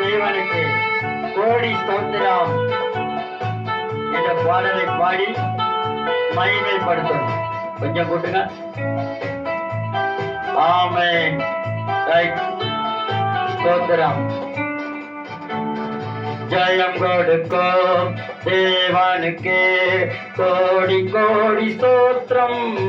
தேவனுக்கு கோடி ஸ்தோத்திரம் என்ற பாடலை பாடி மகிமைப்படுத்தும் கொஞ்சம் கூட்டுங்க. ஆமென். ரைட். ஸ்தோத்திரம். ஜெயம் கொடுக்கும் தேவனுக்கே கோடி கோடி ஸ்தோத்திரம்.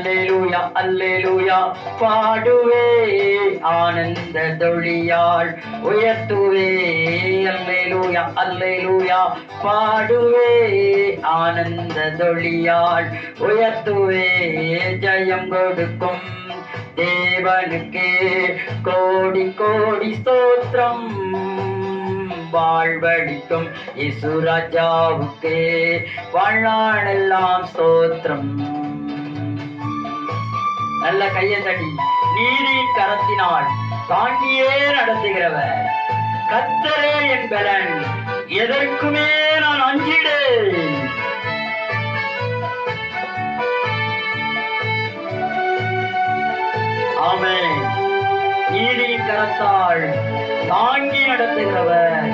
அல்லேலூயா அல்லேலூயா பாடுவே ஆனந்த தொழியாள் உயர்த்துவே. அல்லேலூயா அல்லேலூயா பாடுவே ஆனந்த தொழியாள் உயர்த்துவே. ஜெயம் கொடுக்கும் தேவனுக்கே. கோடி கோடி ஸ்தோத்திரம் வாழ்வழிக்கும் இசுராஜாவுக்கே வாழ்நாளெல்லாம் ஸ்தோத்திரம். நல்ல கையை தட்டி நீரின் கரத்தினால் தாங்கியே நடத்துகிறவர். கத்தரே என் பலன் எதற்குமே நான் அஞ்சிடேன். ஆமே நீதியின் கரத்தால் தாங்கி நடத்துகிறவர்.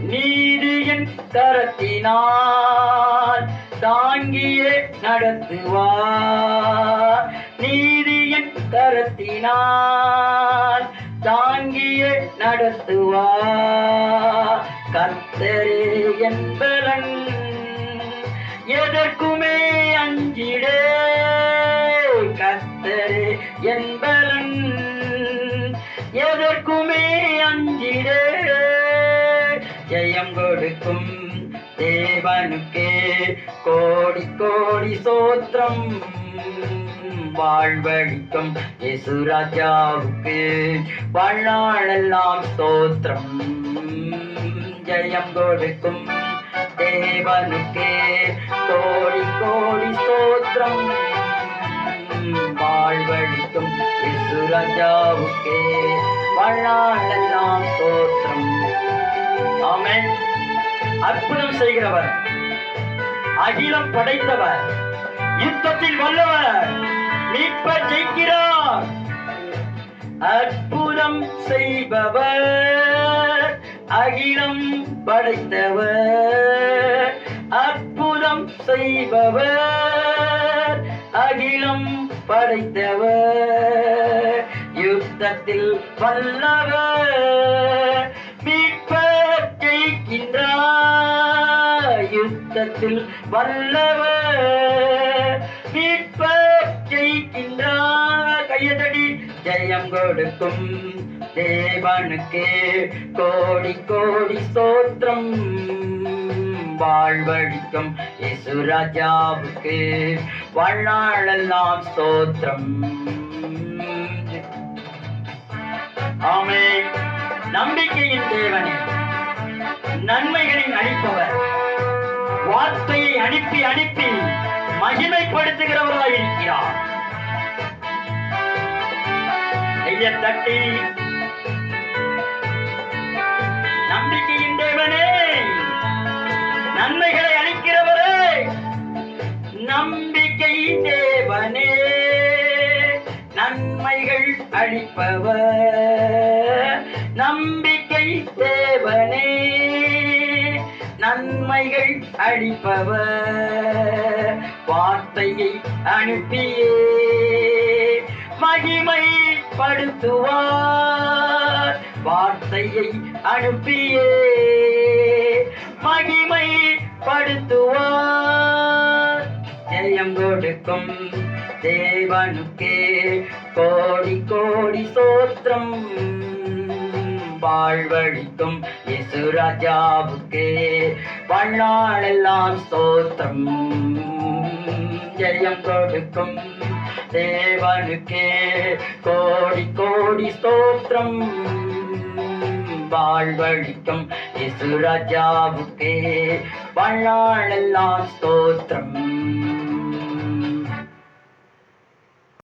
நீதியின் கரத்தினால் தாங்கியே நடத்துவார். நீதியின் கரத்தினால் தாங்கிய நடத்துவார் கர்த்தரே என்பலன் எதற்குமே அஞ்சிடே. கர்த்தரே என்பலன் எதற்குமே அஞ்சிடே. ஜெயம் கொடுக்கும் தேவனுக்கே கோடி கோடி சோத்திரம். வாழ்வழிக்கும் இசுராஜாவுக்கு வாழ்நாளெல்லாம் ஸ்தோத்திரம். ஜெயம் கொடுக்கும் தேவனுக்கே கோடி கோடி ஸ்தோத்திரம். வாழ்வழிக்கும் இசுராஜாவுக்கே வாழ்நாளெல்லாம் ஸ்தோத்திரம். ஆமென். அற்புதம் செய்கிறவர். அகிலம் படைத்தவர். யுத்தத்தில் வல்லவர். மீட்ப ஜெயிக்கிறார். அற்புதம் செய்பவர். அகிலம் படைத்தவர். அற்புதம் செய்பவர். அகிலம் படைத்தவர். யுத்தத்தில் வல்லவர். யுத்தத்தில் வல்லவர். மீட்பர் ஜெயிக்கின்றார் கையதடி ஜெயம் கொடுக்கும் தேவனுக்கே கோடி கோடி ஸ்தோத்திரம். வாழ்வழிக்கும் இயேசு ராஜாவுக்கு வாழ்நாளெல்லாம் ஸ்தோத்திரம். ஆமே நம்பி அனுப்பி அனுப்பி மகிமைப்படுத்துகிறவராய் இருக்கிறார். கையை தட்டி நம்பிக்கையின் தேவனே நன்மைகளை அளிக்கிறவரே நம்பிக்கை தேவனே நன்மைகள் அளிப்பவர். நம்பிக்கை தேவனே. நன்மைகள் அளிப்பவர் வார்த்தையை அனுப்பியே மகிமை படுத்துவார் வார்த்தையை அனுப்பியே மகிமை படுத்துவார் ஜெயம் கொடுக்கும் தேவனுக்கே கோடி கோடி சோத்திரம். வாழ்வழிக்கும் இயேசு ராஜாவுக்கே. வாழ்நாளெல்லாம் ஸ்தோத்திரம் ஜெயம் கொடுக்கும் தேவனுக்கே. கோடி கோடி ஸ்தோத்திரம் வாழ்வழிக்கும் இயேசு ராஜாவுக்கே. வாழ்நாளெல்லாம் ஸ்தோத்திரம்.